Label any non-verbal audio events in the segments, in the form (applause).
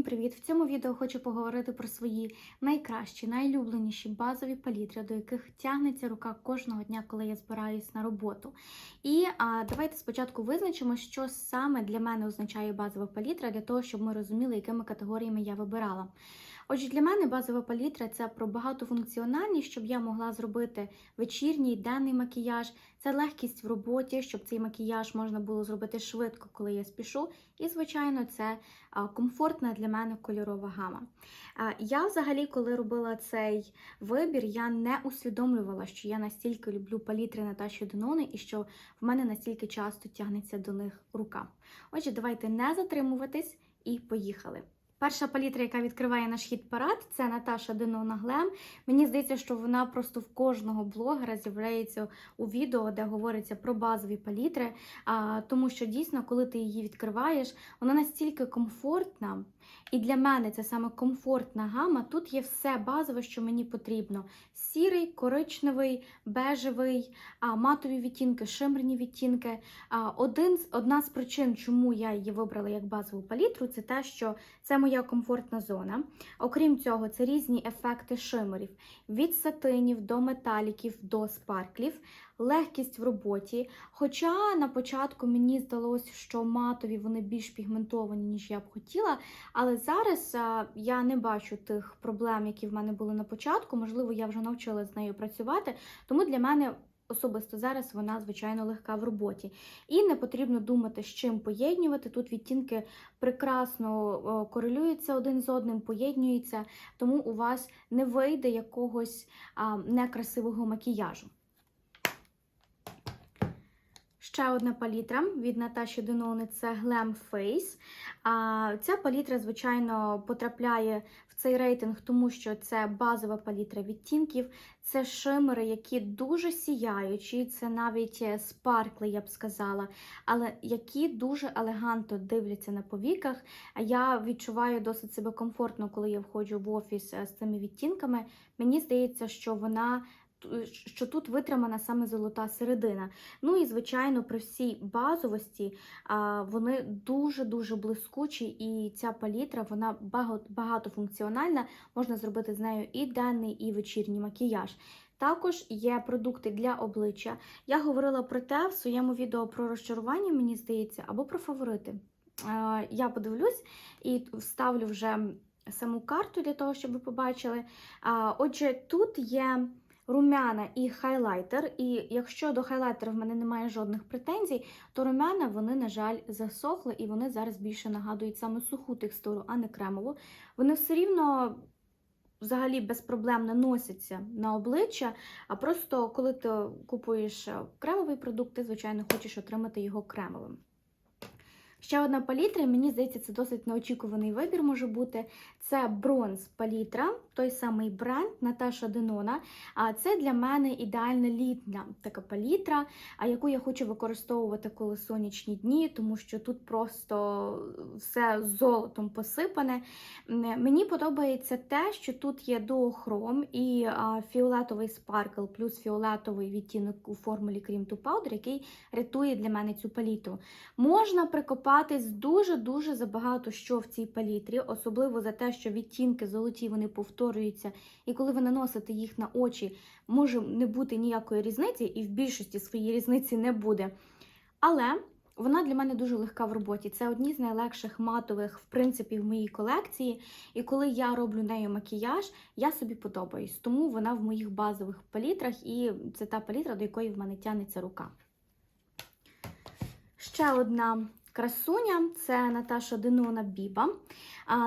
Всім привіт! В цьому відео хочу поговорити про свої найкращі, найлюбленіші базові палітри, до яких тягнеться рука кожного дня, коли я збираюсь на роботу. І а, давайте спочатку визначимо, що саме для мене означає базова палітра, для того, щоб ми розуміли, якими категоріями я вибирала. Отже, для мене базова палітра це про багатофункціональність, щоб я могла зробити вечірній денний макіяж, це легкість в роботі, щоб цей макіяж можна було зробити швидко, коли я спішу. І, звичайно, це комфортна для мене кольорова гама. Я взагалі, коли робила цей вибір, я не усвідомлювала, що я настільки люблю палітри Наташі Денони і що в мене настільки часто тягнеться до них рука. Отже, давайте не затримуватись і поїхали. Перша палітра, яка відкриває наш хід парад, це Наташа Денона Глем. Мені здається, що вона просто в кожного блогера з'являється у відео, де говориться про базові палітри. А, Тому що дійсно, коли ти її відкриваєш, вона настільки комфортна. І для мене це саме комфортна гама. Тут є все базове, що мені потрібно: сірий, коричневий, бежевий, матові відтінки, шимерні відтінки. Один, Одна з причин, чому я її вибрала як базову палітру, це те, що це моя комфортна зона. Окрім цього, це різні ефекти шимерів: від сатинів до металіків до спарклів, легкість в роботі. Хоча на початку мені здалося, що матові вони більш пігментовані, ніж я б хотіла. Але зараз а, я не бачу тих проблем, які в мене були на початку. Можливо, я вже навчилася з нею працювати. Тому для мене особисто зараз вона, звичайно, легка в роботі. І не потрібно думати, з чим поєднювати. Тут відтінки прекрасно корелюються один з одним, поєднюються, тому у вас не вийде якогось некрасивого макіяжу. Ще одна палітра від Наташі Денони це Glam Face. А, Ця палітра, звичайно, потрапляє в цей рейтинг, тому що це базова палітра відтінків, це шимери, які дуже сіяючі, це навіть е, спаркли, я б сказала, але які дуже елегантно дивляться на повіках. Я відчуваю досить себе комфортно, коли я входжу в офіс е, з цими відтінками. Мені здається, що вона що тут витримана саме золота середина. Ну і, звичайно, при всій базовості вони дуже-дуже блискучі, і ця палітра вона багато- багатофункціональна, можна зробити з нею і денний, і вечірній макіяж. Також є продукти для обличчя. Я говорила про те в своєму відео про розчарування, мені здається, або про фаворити. Я подивлюсь і вставлю вже саму карту для того, щоб ви побачили. Отже, тут є румяна і хайлайтер. І якщо до хайлайтера в мене немає жодних претензій, то румяна вони, на жаль, засохли, і вони зараз більше нагадують саме суху текстуру, а не кремову. Вони все рівно. Взагалі безпроблемно носяться на обличчя, а просто коли ти купуєш кремовий продукт, ти, звичайно, хочеш отримати його кремовим. Ще одна палітра, і мені здається, це досить неочікуваний вибір може бути. Це бронз палітра, той самий бренд Наташа Денона. А це для мене ідеальна літня така палітра, яку я хочу використовувати коли сонячні дні, тому що тут просто все золотом посипане. Мені подобається те, що тут є дуохром і фіолетовий спаркл, плюс фіолетовий відтінок у формулі Cream to Powder, який рятує для мене цю палітру. Можна прикопатись дуже-дуже забагато що в цій палітрі, особливо за те, що відтінки золоті вони повторюються, і коли ви наносите їх на очі, може не бути ніякої різниці, і в більшості своїй різниці не буде. Але вона для мене дуже легка в роботі. Це одні з найлегших матових, в принципі, в моїй колекції. І коли я роблю нею макіяж, я собі подобаюсь. Тому вона в моїх базових палітрах, і це та палітра, до якої в мене тягнеться рука. Ще одна красуня це Наташа Денона Біба.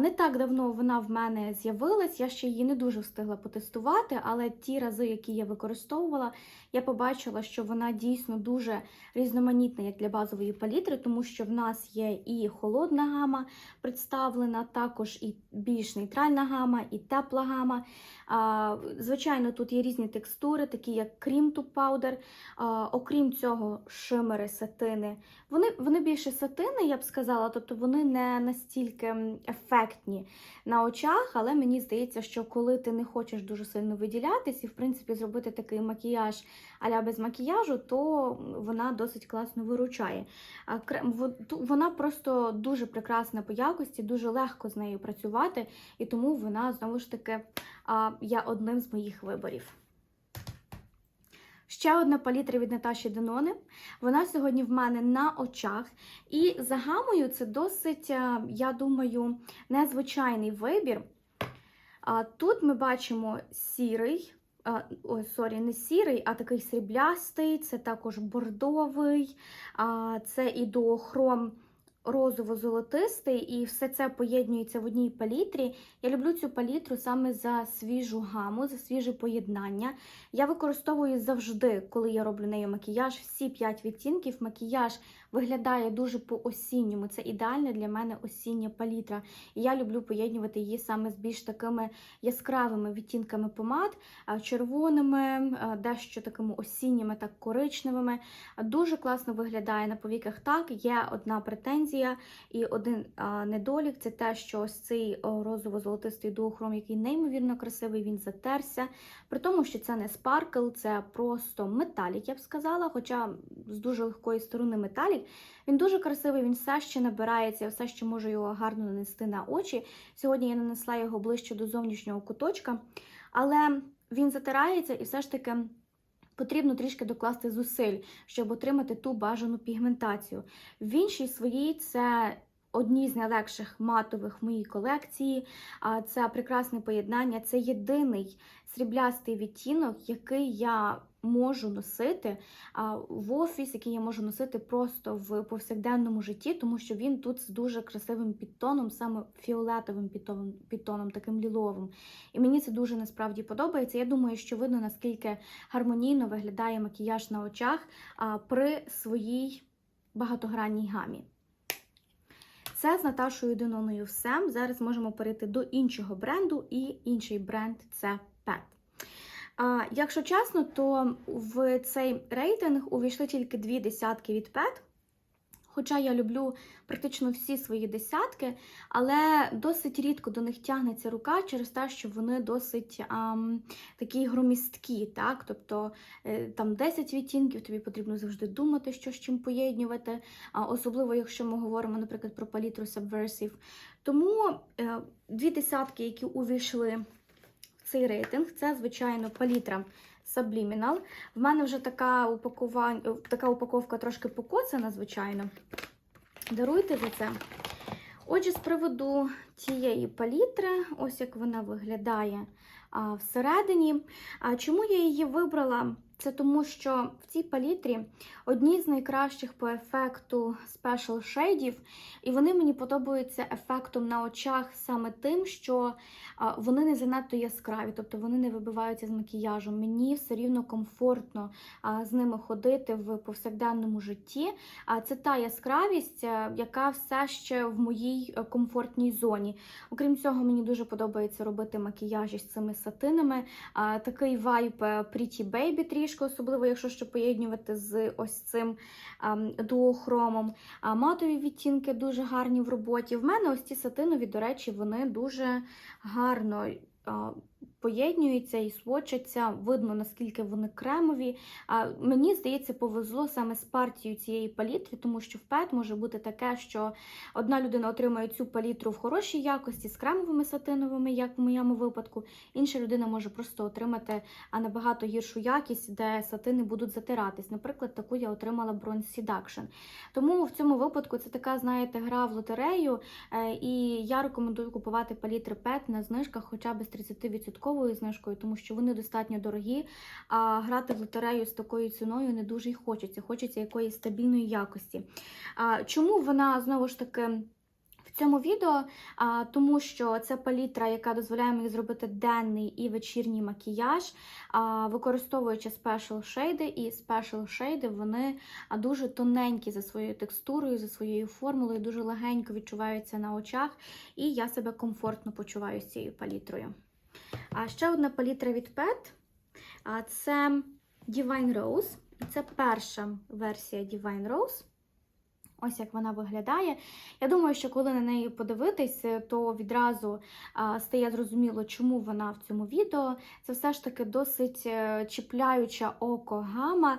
Не так давно вона в мене з'явилась, я ще її не дуже встигла потестувати, але ті рази, які я використовувала, я побачила, що вона дійсно дуже різноманітна, як для базової палітри, тому що в нас є і холодна гама представлена, також і більш нейтральна гама, і тепла гама. Звичайно, тут є різні текстури, такі як to Powder. Окрім цього, шимери, сатини. Вони, вони більше сатини, я б сказала, тобто вони не настільки ефектні на очах, але мені здається, що коли ти не хочеш дуже сильно виділятись і, в принципі, зробити такий макіяж аля без макіяжу, то вона досить класно виручає. Вона просто дуже прекрасна по якості, дуже легко з нею працювати, і тому вона знову ж таки є одним з моїх виборів. Ще одна палітра від Наташі Денони. Вона сьогодні в мене на очах. І за гамою це досить, я думаю, незвичайний вибір. Тут ми бачимо сірий, ой, сорі, не сірий, а такий сріблястий, це також бордовий, а, це і дуохром розово-золотистий, і все це поєднується в одній палітрі. Я люблю цю палітру саме за свіжу гаму, за свіже поєднання. Я використовую завжди, коли я роблю нею макіяж, всі 5 відтінків. Макіяж виглядає дуже по-осінньому. Це ідеальна для мене осіння палітра. І я люблю поєднувати її саме з більш такими яскравими відтінками помад, червоними, дещо такими осінніми, так коричневими. Дуже класно виглядає на повіках. Так, є одна претензія і один а, недолік це те, що ось цей розово-золотистий дуохром, який неймовірно красивий, він затерся. При тому, що це не спаркл, це просто металік, я б сказала, хоча з дуже легкої сторони металік. Він дуже красивий, він все ще набирається, я все ще можу його гарно нанести на очі. Сьогодні я нанесла його ближче до зовнішнього куточка, але він затирається і все ж таки. Потрібно трішки докласти зусиль, щоб отримати ту бажану пігментацію. В іншій своїй це одні з найлегших матових в моїй колекції. Це прекрасне поєднання. Це єдиний сріблястий відтінок, який я можу носити в офіс, який я можу носити просто в повсякденному житті, тому що він тут з дуже красивим підтоном, саме фіолетовим підтоном, підтоном таким ліловим. І мені це дуже насправді подобається. Я думаю, що видно, наскільки гармонійно виглядає макіяж на очах при своїй багатогранній гамі. Це з Наташою Деноною все. Зараз можемо перейти до іншого бренду, і інший бренд це Pet. А, якщо чесно, то в цей рейтинг увійшли тільки дві десятки від Pet. Хоча я люблю практично всі свої десятки, але досить рідко до них тягнеться рука через те, що вони досить ам, такі громісткі. Так? Тобто е, там 10 відтінків, тобі потрібно завжди думати, що з чим поєднувати, а особливо якщо ми говоримо, наприклад, про палітру Subversive. Тому е, дві десятки, які увійшли цей рейтинг, це, звичайно, палітра Subliminal. В мене вже така упакування, така упаковка трошки покоцана, звичайно. Даруйте за це. Отже, з приводу цієї палітри, ось як вона виглядає а, всередині. А чому я її вибрала? Це тому, що в цій палітрі одні з найкращих по ефекту спешл шейдів, і вони мені подобаються ефектом на очах саме тим, що вони не занадто яскраві, тобто вони не вибиваються з макіяжем. Мені все рівно комфортно з ними ходити в повсякденному житті. А це та яскравість, е, яка все ще в моїй е, комфортній зоні. Окрім цього, мені дуже подобається робити макіяжі з цими сатинами. Такий вайб е, Pretty Baby трішки, особливо якщо ще поєднювати з ось цим ем, дуохромом. Матові відтінки дуже гарні в роботі. В мене ось ці сатинові, до речі, вони дуже гарно. А, Поєднуються і свочаться, видно, наскільки вони кремові. А мені здається, повезло саме з партією цієї палітри, тому що в ПЕТ може бути таке, що одна людина отримає цю палітру в хорошій якості з кремовими сатиновими, як в моєму випадку. Інша людина може просто отримати а, набагато гіршу якість, де сатини будуть затиратись. Наприклад, таку я отримала Bronze Seduction. Тому в цьому випадку це така, знаєте, гра в лотерею. е, І я рекомендую купувати палітри PET на знижках хоча б з 30% знижкою, тому що вони достатньо дорогі. А грати в лотерею з такою ціною не дуже й хочеться. Хочеться якоїсь стабільної якості. А, Чому вона знову ж таки. В цьому відео, а, тому що це палітра, яка дозволяє мені зробити денний і вечірній макіяж, а, використовуючи спешл шейди, і спешл шейди вони дуже тоненькі за своєю текстурою, за своєю формулою, дуже легенько відчуваються на очах, і я себе комфортно почуваю з цією палітрою. А ще одна палітра від Pet це Divine Rose. Це перша версія Divine Rose. Ось як вона виглядає. Я думаю, що коли на неї подивитись, то відразу стає зрозуміло, чому вона в цьому відео. Це все ж таки досить е, чіпляюча око гама.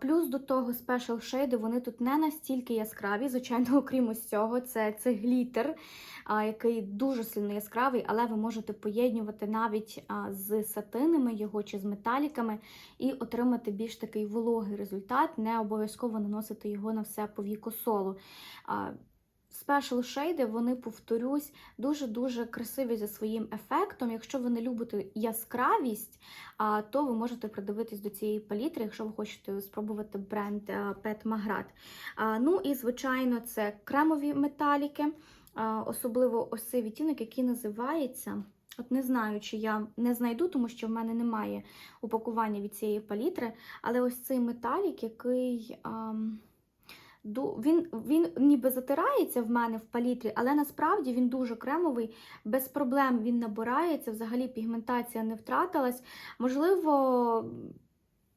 Плюс до того спешл шейди вони тут не настільки яскраві. Звичайно, (laughs) окрім ось цього, це, це глітер, який дуже сильно яскравий, але ви можете поєднувати навіть з сатинами його чи з металіками і отримати більш такий вологий результат. Не обов'язково наносити його на все повіко солу. Special шейди, вони, повторюсь, дуже-дуже красиві за своїм ефектом. Якщо ви не любите яскравість, то ви можете придивитись до цієї палітри, якщо ви хочете спробувати бренд е, Pet Magrat. Ну і, звичайно, це кремові металіки, особливо ось цей відтінок, який називається. От не знаю, чи я не знайду, тому що в мене немає упакування від цієї палітри, але ось цей металік, який. Він, він ніби затирається в мене в палітрі, але насправді він дуже кремовий, без проблем він набирається, взагалі пігментація не втратилась. Можливо,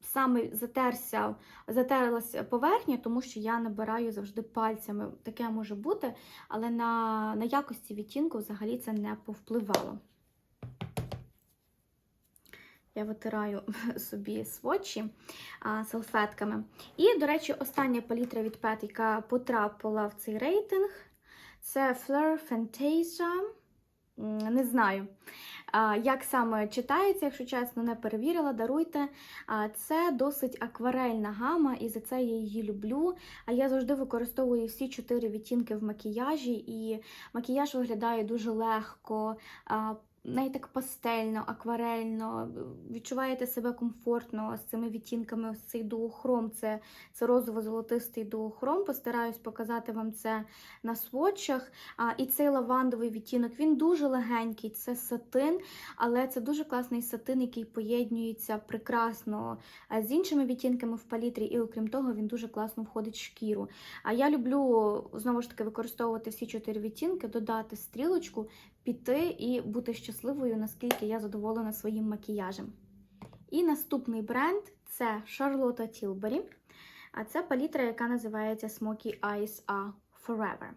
саме затерся, затерлася поверхня, тому що я набираю завжди пальцями. Таке може бути, але на, на якості відтінку взагалі це не повпливало. Я витираю (laughs) собі свочі а, салфетками. І, до речі, остання палітра від Pet, яка потрапила в цей рейтинг, це Fleur Fantasia. Не знаю, як саме читається, якщо чесно, не перевірила, даруйте. Це досить акварельна гама, і за це я її люблю. А я завжди використовую всі чотири відтінки в макіяжі, і макіяж виглядає дуже легко. Навіть так пастельно, акварельно, відчуваєте себе комфортно з цими відтінками. Цей дуохром, це, це розово-золотистий дуохром. Постараюсь показати вам це на сводчах. А, і цей лавандовий відтінок, він дуже легенький, це сатин, але це дуже класний сатин, який поєднується прекрасно з іншими відтінками в палітрі, і окрім того, він дуже класно входить в шкіру. А я люблю знову ж таки використовувати всі чотири відтінки, додати стрілочку, піти і бути щасливою, наскільки я задоволена своїм макіяжем. І наступний бренд це Charlotte Tilbury. А це палітра, яка називається Smoky Eyes A Forever.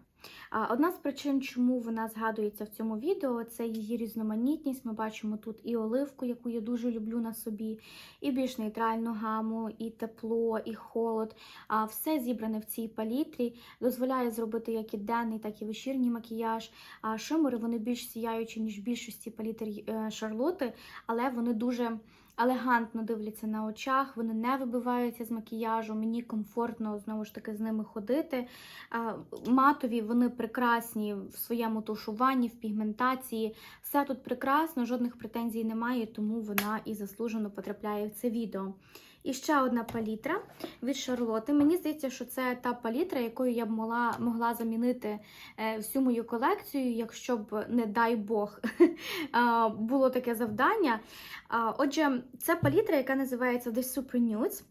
Одна з причин, чому вона згадується в цьому відео, це її різноманітність. Ми бачимо тут і оливку, яку я дуже люблю на собі, і більш нейтральну гаму, і тепло, і холод. А Все зібране в цій палітрі, дозволяє зробити як і денний, так і вечірній макіяж. А Шимери вони більш сіяючі, ніж більшості палітр е, Шарлоти, але вони дуже елегантно дивляться на очах, вони не вибиваються з макіяжу. Мені комфортно знову ж таки з ними ходити. Матові вони прекрасні в своєму тушуванні, в пігментації. Все тут прекрасно, жодних претензій немає, тому вона і заслужено потрапляє в це відео. І ще одна палітра від Шарлоти. Мені здається, що це та палітра, якою я б могла, могла замінити е, всю мою колекцію, якщо б, не дай Бог, (laughs) було таке завдання. Отже, це палітра, яка називається The Super Nudes.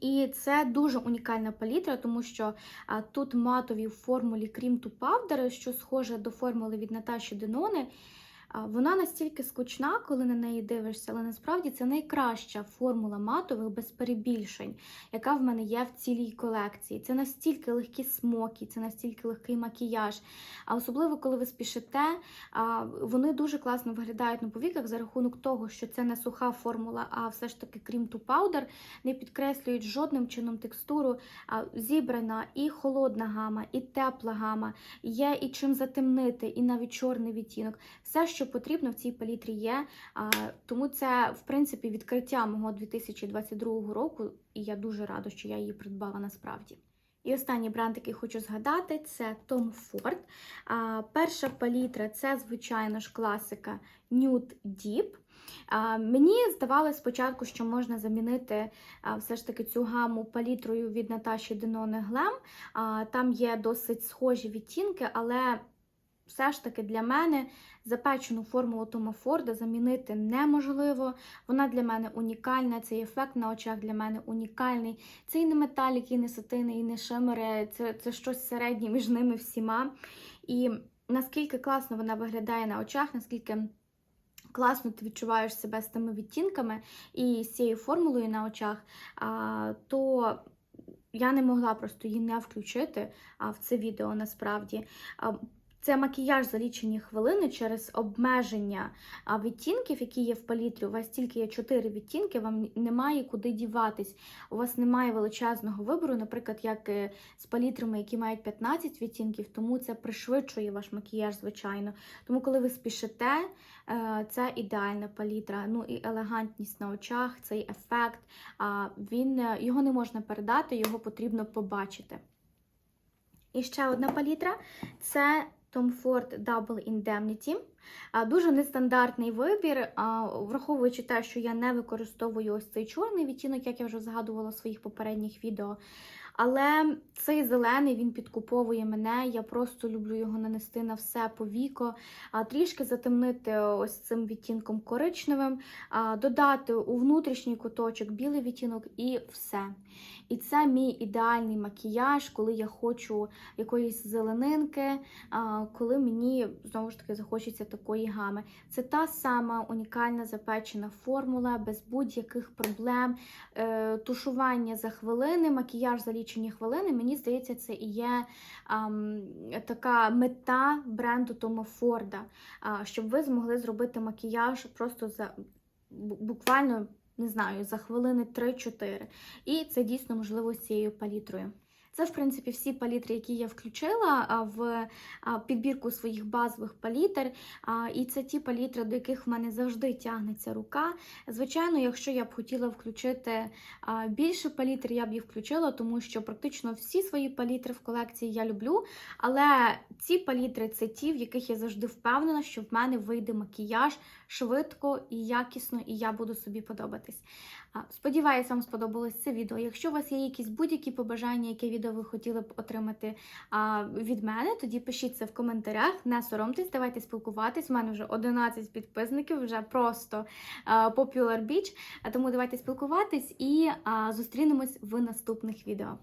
І це дуже унікальна палітра, тому що а, тут матові в формулі Cream to Powder, що схоже до формули від Наташі Денони. Вона настільки скучна, коли на неї дивишся, але насправді це найкраща формула матових без перебільшень, яка в мене є в цілій колекції. Це настільки легкі смоки, це настільки легкий макіяж. А особливо, коли ви спішите, вони дуже класно виглядають на повіках за рахунок того, що це не суха формула, а все ж таки крім ту паудер, не підкреслюють жодним чином текстуру. Зібрана і холодна гама, і тепла гама, є і чим затемнити, і навіть чорний відтінок. Все, що потрібно в цій палітрі є. Тому це, в принципі, відкриття мого 2022 року, і я дуже рада, що я її придбала насправді. І останній бренд, який хочу згадати, це Tom Ford. А, Перша палітра це, звичайно ж, класика Nude Deep. А, Мені здавалося спочатку, що можна замінити а, все ж таки цю гаму палітрою від Наташі Деноне Глем. Там є досить схожі відтінки, але все ж таки для мене запечену формулу Тома Форда замінити неможливо. Вона для мене унікальна, цей ефект на очах для мене унікальний. Це і не металік, і не сатини, і не шимери, це, це щось середнє між ними всіма. І наскільки класно вона виглядає на очах, наскільки класно ти відчуваєш себе з тими відтінками і з цією формулою на очах, то я не могла просто її не включити в це відео насправді. Це макіяж за лічені хвилини через обмеження відтінків, які є в палітрі. У вас тільки є 4 відтінки, вам немає куди діватись. У вас немає величезного вибору, наприклад, як е, з палітрами, які мають 15 відтінків, тому це пришвидшує ваш макіяж, звичайно. Тому, коли ви спішите, е, це ідеальна палітра. Ну і елегантність на очах, цей ефект. Він е, його не можна передати, його потрібно побачити. І ще одна палітра це Tom Ford Double Indemnity. Дуже нестандартний вибір, враховуючи те, що я не використовую ось цей чорний відтінок, як я вже згадувала в своїх попередніх відео. Але цей зелений він підкуповує мене. Я просто люблю його нанести на все по віко, а, трішки затемнити ось цим відтінком коричневим, додати у внутрішній куточок білий відтінок і все. І це мій ідеальний макіяж, коли я хочу якоїсь зеленинки, коли мені знову ж таки захочеться такої гами. Це та сама унікальна запечена формула без будь-яких проблем. Е, Тушування за хвилини, макіяж за лічені хвилини. Мені здається, це і є ем, така мета бренду Тома Форда, е, щоб ви змогли зробити макіяж просто за буквально. Не знаю, за хвилини 3-4. І це дійсно можливо з цією палітрою. Це, в принципі, всі палітри, які я включила в підбірку своїх базових палітр. І це ті палітри, до яких в мене завжди тягнеться рука. Звичайно, якщо я б хотіла включити більше палітр, я б їх включила, тому що практично всі свої палітри в колекції я люблю. Але ці палітри це ті, в яких я завжди впевнена, що в мене вийде макіяж швидко і якісно, і я буду собі подобатись. Сподіваюсь, вам сподобалось це відео. Якщо у вас є якісь будь-які побажання, яке відео ви хотіли б отримати від мене, тоді пишіть це в коментарях. Не соромтесь, давайте спілкуватись. У мене вже 11 підписників, вже просто Popular Beach. Тому давайте спілкуватись і зустрінемось в наступних відео.